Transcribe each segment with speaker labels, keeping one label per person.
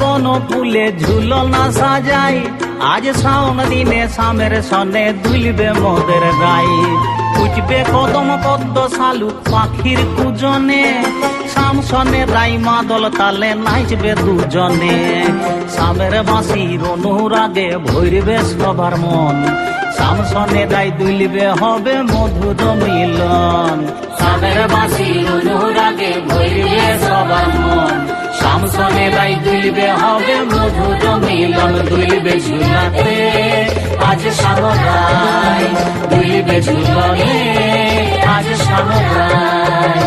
Speaker 1: কোনো ফুলে ঝুলনা সাজাই। আজ শাওন দিনে সামের সনে দুলবে মোদের গাই। উঠবে কদম পদ্ম শালু পাখির কুজনে। শামসনে রাই মাদল তালে নাচবে দুজনে। সামের বাঁশির অনুরাগে ভৈরবে সবার মন। শামসনে রাই দুলবে হবে মধুর মিলন। সামের বাঁশির অনুরাগে ভৈরবে সবার মন। শামসনে রাই দুলবে হবে মধুর মিলন দুলবে ঝুলাতে আজ সামরাই দুলবে ঝুলনে আজ সামরাই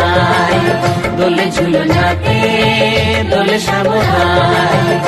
Speaker 1: শ্যামরাই দোলে ঝুলনাতে দোলে শ্যামরাই